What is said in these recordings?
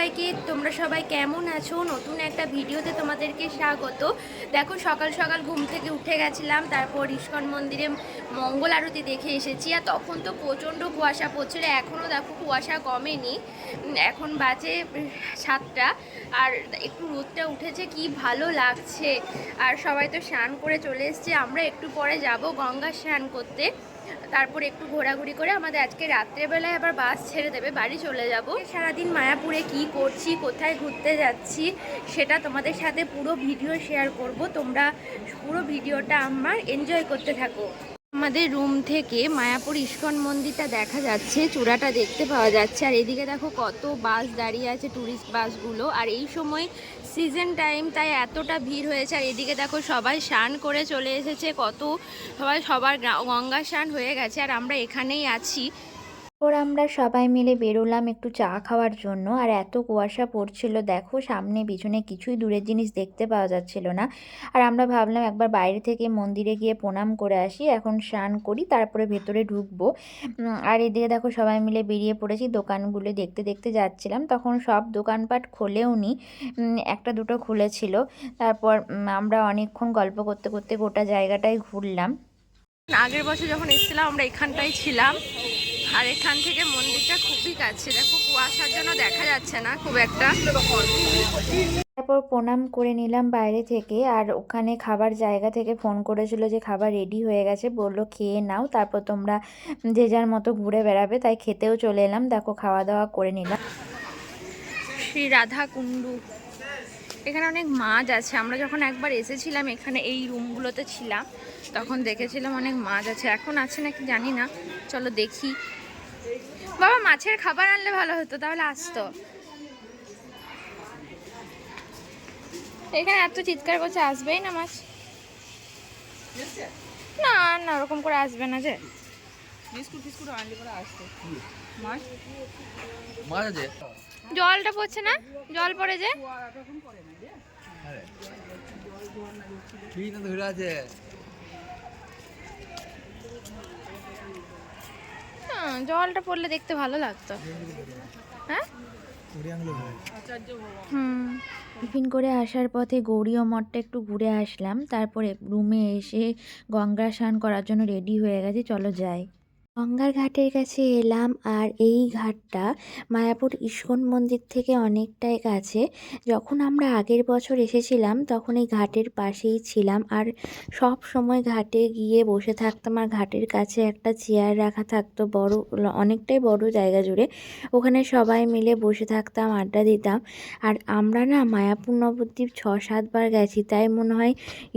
সবাইকে, তোমরা সবাই কেমন আছো? নতুন একটা ভিডিওতে তোমাদেরকে স্বাগত। দেখো, সকাল সকাল ঘুম থেকে উঠে গেছিলাম, তারপর ইস্কন মন্দিরে মঙ্গল আরতি দেখে এসেছি, আর তখন তো প্রচণ্ড কুয়াশা পড়ছিল এখনও দেখো কুয়াশা কমেনি। এখন বাজে সাতটা, আর একটু রোদটা উঠেছে, কি ভালো লাগছে। আর সবাই তো স্নান করে চলে এসছে, আমরা একটু পরে যাব গঙ্গা স্নান করতে। তারপর একটু ঘোরাঘুরি করে আমাদের আজকে রাত্রেবেলায় আবার বাস ছেড়ে দেবে, বাড়ি চলে যাব। সারাদিন মায়াপুরে কি করছি, কোথায় ঘুরতে যাচ্ছি, সেটা তোমাদের সাথে পুরো ভিডিও শেয়ার করব। তোমরা পুরো ভিডিওটা আমার এনজয় করতে থাকো। আমাদের রুম থেকে মায়াপুর ইস্কন মন্দিরটা দেখা যাচ্ছে, চূড়াটা দেখতে পাওয়া যাচ্ছে। আর এদিকে দেখো কত বাস দাঁড়িয়ে আছে ট্যুরিস্ট বাসগুলো আর এই সময় সিজন টাইম তাই এতটা ভিড় হয়েছে। আর এদিকে দেখো সবাই স্নান করে চলে এসেছে, কত সবাই সবার গঙ্গা স্নান হয়ে গেছে। আর আমরা এখানেই আছি। ওর আমরা সবাই মিলে বেরোলাম একটু চা খাওয়ার জন্য। আর এত কুয়াশা পড়ছিল, দেখো সামনে পিছনে কিছুই দূরের জিনিস দেখতে পাওয়া যাচ্ছিল না। আর আমরা ভাবলাম একবার বাইরে থেকে মন্দিরে গিয়ে প্রণাম করে আসি, এখন স্নান করি, তারপরে ভেতরে ঢুকবো। আর এদিকে দেখো সবাই মিলে বেরিয়ে পড়েছি, দোকানগুলো দেখতে দেখতে যাচ্ছিলাম। তখন সব দোকানপাট খোলেও নি একটা দুটো খুলেছিল। তারপর আমরা অনেকক্ষণ গল্প করতে করতে গোটা জায়গাটাই ঘুরলাম। আগের বছর যখন এসেছিলাম, আমরা এখানটাই ছিলাম। আর এখান থেকে মন্দিরটা খুবই কাছে। দেখো কুয়াশার জন্য দেখা যাচ্ছে না খুব একটা। তারপর প্রণাম করে নিলাম বাইরে থেকে আর ওখানে খাবার জায়গা থেকে ফোন করেছিল যে খাবার রেডি হয়ে গেছে। বলল খেয়ে নাও তারপর তোমরা যে যার মতো ঘুরে বেড়াবে তাই খেতেও চলে এলাম। দেখো খাওয়া দাওয়া করে নিলাম। শ্রী রাধা কুণ্ডু। এখানে অনেক মাছ আছে। আমরা যখন একবার এসেছিলাম এখানে এই রুমগুলোতে ছিলাম তখন দেখেছিলাম অনেক মাছ আছে। এখন আছে নাকি জানি না। চলো দেখি। বাবা মাছের খাবার আনলে ভালো হতো তাহলে আসতো। এখানে এত চিৎকার করছে আসবেই না মাছ? না না ওরকম করে আসবে না যে। জলটা পড়ছে না? জল পড়ে যে? ঠিক না ধরে আছে হ্যাঁ, জলটা পড়লে দেখতে ভালো লাগতো। হ্যাঁ? টিফিন করে আসার পথে গৌরীয় মঠটা একটু ঘুরে আসলাম। তারপরে রুমে এসে গঙ্গা স্নান করার জন্য রেডি হয়ে গেছে। চলো যাই। গঙ্গার ঘাটের কাছে এলাম আর এই ঘাটটা মায়াপুর ইস্কন মন্দির থেকে অনেকটাই কাছে। যখন আমরা আগের বছর এসেছিলাম, তখন এই ঘাটের পাশেই ছিলাম আর সব সময় ঘাটে গিয়ে বসে থাকতাম আর ঘাটের কাছে একটা চেয়ার রাখা থাকতো বড়, অনেকটাই বড় জায়গা জুড়ে। ওখানে সবাই মিলে বসে থাকতাম, আড্ডা দিতাম। আর আমরা না মায়াপুর নবদ্বীপ ছ সাতবার গেছি, তাই মনে হয়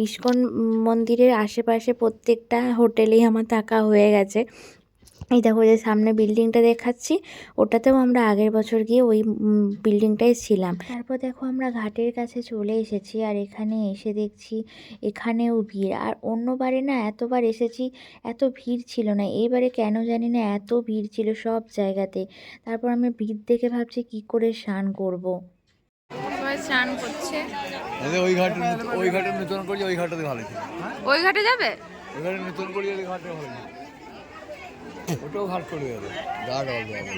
ইস্কন মন্দিরের আশেপাশে প্রত্যেকটা হোটেলেই আমার থাকা হয়ে গেছে। এই দেখো যে সামনে বিল্ডিংটা দেখাচ্ছি ওটাতেও আমরা আগের বছর গিয়ে ওই বিল্ডিংটাই ছিলাম। তারপর দেখো আমরা ঘাটের কাছে চলে এসেছি আর এখানে এসে দেখছি এখানেও ভিড়। আর অন্যবারে না এতবার এসেছি এত ভিড় ছিল না। এইবারে কেন জানি না এত ভিড় ছিল সব জায়গাতে। তারপর আমি ভিড় দেখে ভাবছি কি করে স্নান করব। সবাই স্নান করছে। ওই ঘাট ওই ঘাটে নতুন করছে ওই ঘাটে ভালো ওই ঘাটে যাবে? ওই ঘাটে নতুন করছে ওই ঘাটে ভালো ওটাও ঘাট করে যাবে গা ডল যাবে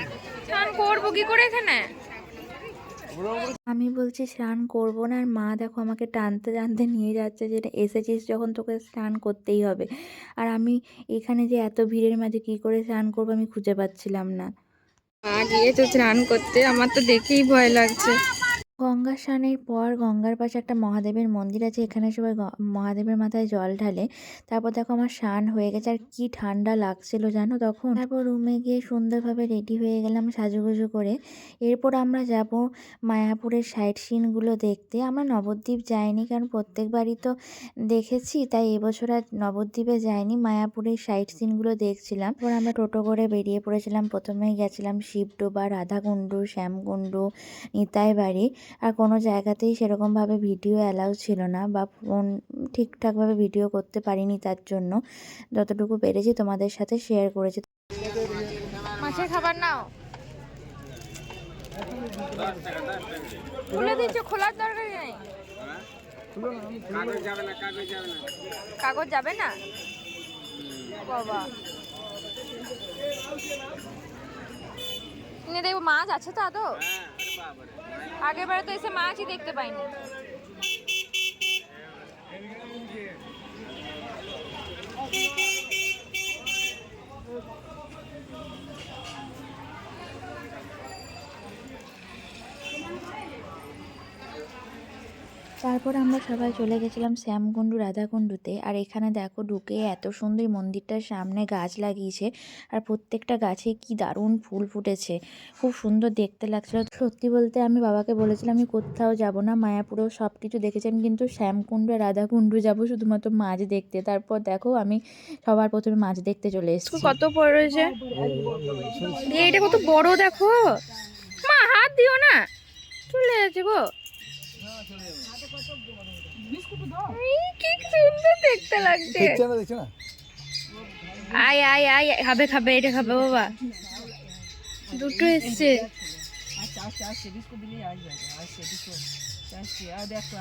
স্নান করব কি করে এখানে? আমি বলছি স্নান করব না। আর মা দেখো আমাকে টানতে টানতে নিয়ে যাচ্ছে যে এসেছিস যখন তোকে স্নান করতেই হবে। আর আমি এখানে যে এত ভিড়ের মাঝে কি করে স্নান করব আমি খুঁজে পাচ্ছিলাম না। মা গিয়েছে স্নান করতে আমার তো দেখেই ভয় লাগছে। গঙ্গা স্নানের পর গঙ্গার পাশে একটা মহাদেবের মন্দির আছে, এখানে সবাই মহাদেবের মাথায় জল ঢালে। তারপর দেখো আমার স্নান হয়ে গেছে, আর কি ঠান্ডা লাগছিল জানো তখন? তারপর রুমে গিয়ে সুন্দরভাবে রেডি হয়ে গেলাম সাজুগুজু করে। এরপর আমরা যাব মায়াপুরের সাইট সিনগুলো দেখতে। আমরা নবদ্বীপ যাইনি, কারণ প্রত্যেকবারই তো দেখেছি, তাই এবছর আর নবদ্বীপে যাইনি, মায়াপুরের সাইট সিনগুলো দেখছিলাম। তারপর আমরা টোটো করে বেরিয়ে পড়েছিলাম, প্রথমেই গেছিলাম শিবডোবা, রাধাকুণ্ডু, শ্যামকুণ্ডু, নিতাই বাড়ি। আর কোনো জায়গাতেই সেরকমভাবে ভিডিও অ্যালাউ ছিল না বা ফোন ঠিকঠাকভাবে ভিডিও করতে পারিনি তার জন্য। যতটুকু পেরেছি তোমাদের সাথে শেয়ার করেছি। মাছের খাবার নাও। খুলে দিচ্ছ, খোলার দরকার নেই। কাগজ যাবে না? বাবা। দেখব মাছ আছে তো আদৌ? আগের বারে তো এসে মাছই দেখতে পাইনি। তারপর আমরা সবাই চলে গেছিলাম শ্যামকুণ্ডু, রাধাকুণ্ডুতে। আর এখানে দেখো ঢুকে এত সুন্দর মন্দিরটার সামনে গাছ লাগিয়েছে। আর প্রত্যেকটা গাছে কি দারুণ ফুল ফুটেছে। খুব সুন্দর দেখতে লাগছিল। সত্যি বলতে আমি বাবাকে বলেছিলাম, আমি কোথাও যাব না মায়াপুরেও সব কিছু দেখেছেন কিন্তু শ্যামকুণ্ড আর রাধাকুণ্ডু যাব শুধুমাত্র মাছ দেখতে। তারপর দেখো আমি সবার প্রথমে মাছ দেখতে চলে এসেছি। কত পড়েছে এটা কত বড় দেখো। মা, হাত দিও না। চলে যাচ্ছে গো। কি সুন্দর দেখতে লাগছে। দেখছে না দেখছে না? আয় আয় আয় খাবে খাবে এটা খাবে বাবা। দুটো এসছে। দেখ।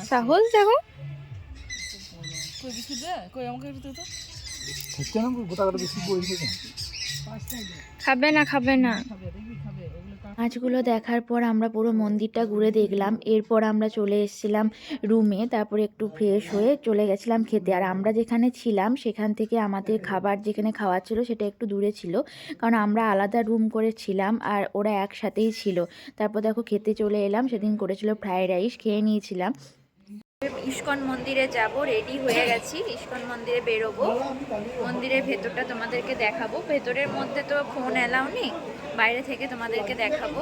সাহস খাবে না খাবে না খাবে দেখবি খাবে ওগুলো কা- মাছগুলো দেখার পর আমরা পুরো মন্দিরটা ঘুরে দেখলাম। এরপর আমরা চলে এসেছিলাম রুমে, তারপরে একটু ফ্রেশ হয়ে চলে গেছিলাম খেতে। আর আমরা যেখানে ছিলাম, সেখান থেকে আমাদের খাবার যেখানে খাওয়া ছিল, সেটা একটু দূরে ছিল। কারণ আমরা আলাদা রুম করে ছিলাম আর ওরা একসাথেই ছিল। তারপর দেখো খেতে চলে এলাম, সেদিন করেছিল ফ্রায়েড রাইস খেয়ে নিয়েছিলাম। ইস্কন মন্দিরে যাব রেডি হয়ে গেছি, ইস্কন মন্দিরে বেরোবো। মন্দিরের ভেতরটা তোমাদেরকে দেখাবো। ভেতরের মধ্যে তো ফোন অ্যালাউ নেই, বাইরে থেকে তোমাদেরকে দেখাবো।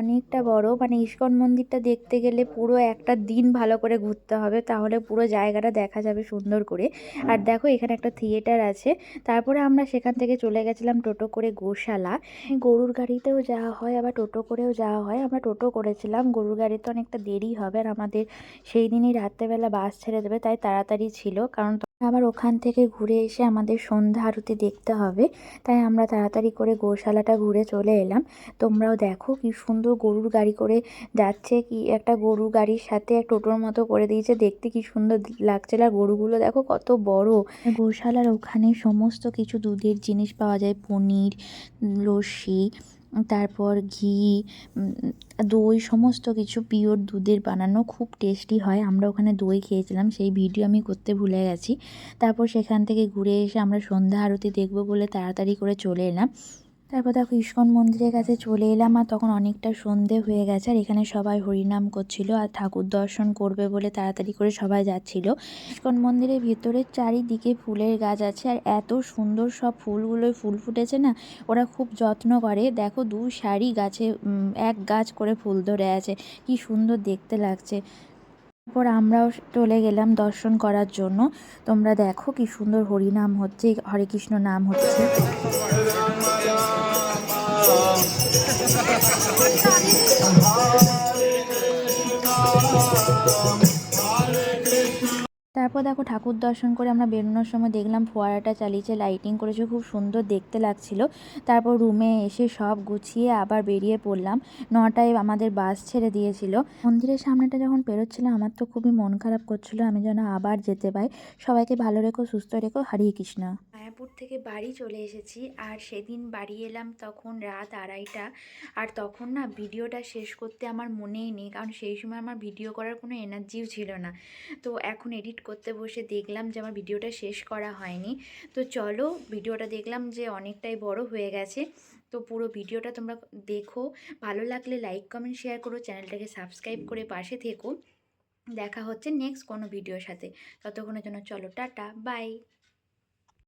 অনেকটা বড়। মানে ইস্কন মন্দিরটা দেখতে গেলে পুরো একটা দিন ভালো করে ঘুরতে হবে তাহলে পুরো জায়গাটা দেখা যাবে সুন্দর করে। আর দেখো এখানে একটা থিয়েটার আছে। তারপরে আমরা সেখান থেকে চলে গেছিলাম টোটো করে গোশালা। গরুর গাড়িতেও যাওয়া হয় আবার টোটো করেও যাওয়া হয়। আমরা টোটো করেছিলাম গরুর গাড়িতে অনেকটা দেরি হবে আর আমাদের সেই দিনই রাত্রেবেলা বাস ছেড়ে দেবে তাই তাড়াতাড়ি ছিল। কারণ আবার ওখান থেকে ঘুরে এসে আমাদের সন্ধ্যা আরতি দেখতে হবে। তাই আমরা তাড়াতাড়ি করে গোশালাটা ঘুরে চলে এলাম। তোমরাও দেখো কি সুন্দর গরুর গাড়ি করে যাচ্ছে, কি একটা গরুর গাড়ির সাথে এক টোটোর মতো করে দিয়েছে। দেখতে কি সুন্দর লাগছে। আর গরুগুলো দেখো কত বড়। গোশালার ওখানে সমস্ত কিছু দুধের জিনিস পাওয়া যায়, পনির লস্যি তারপর ঘি দই, সমস্ত কিছু পিওর দুধের বানানো খুব টেস্টি হয়। আমরা ওখানে দই খেয়েছিলাম, সেই ভিডিও আমি করতে ভুলে গেছি। তারপর সেখান থেকে ঘুরে এসে আমরা সন্ধ্যা আরতি দেখব বলে তাড়াতাড়ি করে চলে এলাম। তারপর দেখো ইস্কন মন্দিরের কাছে চলে এলাম আর তখন অনেকটা সন্ধে হয়ে গেছে আর এখানে সবাই হরিনাম করছিল আর ঠাকুর দর্শন করবে বলে তাড়াতাড়ি করে সবাই যাচ্ছিল। ইস্কন মন্দিরের ভিতরে চারিদিকে ফুলের গাছ আছে আর এত সুন্দর সব ফুলগুলোয় ফুল ফুটেছে না, ওরা খুব যত্ন করে। দেখো দু সারি গাছে এক গাছ করে ফুল ধরে আছে। কি সুন্দর দেখতে লাগছে। তারপর আমরাও চলে গেলাম দর্শন করার জন্য। তোমরা দেখো কি সুন্দর হরিনাম হচ্ছে, হরে কৃষ্ণ নাম হচ্ছে। তারপর দেখো ঠাকুর দর্শন করে আমরা বেরোনোর সময় দেখলাম ফোয়ারাটা চালিয়েছে লাইটিং করেছে, খুব সুন্দর দেখতে লাগছিল। তারপর রুমে এসে সব গুছিয়ে আবার বেরিয়ে পড়লাম। নটায় আমাদের বাস ছেড়ে দিয়েছিল। মন্দিরের সামনেটা যখন পেরোচ্ছিলাম আমার তো খুবই মন খারাপ করছিল, আমি যেন আবার যেতে পাই। সবাইকে ভালো রেখো, সুস্থ রেখো, হরে কৃষ্ণ। মায়াপুর থেকে বাড়ি চলে এসেছি আর সেদিন বাড়ি এলাম তখন রাত আড়াইটা। আর তখন না ভিডিওটা শেষ করতে আমার মনেই নেই, কারণ সেই সময় আমার ভিডিও করার কোনো এনার্জিও ছিল না। তো এখন এডিট করতে বসে দেখলাম যে আমার ভিডিওটা শেষ করা হয়নি। তো চলো ভিডিওটা দেখলাম যে অনেকটাই বড় হয়ে গেছে। তো পুরো ভিডিওটা তোমরা দেখো। ভালো লাগলে লাইক কমেন্ট শেয়ার করো, চ্যানেলটাকে সাবস্ক্রাইব করে পাশে থেকো। দেখা হচ্ছে নেক্সট কোনো ভিডিওর সাথে। ততক্ষণের জন্য চলো টাটা বাই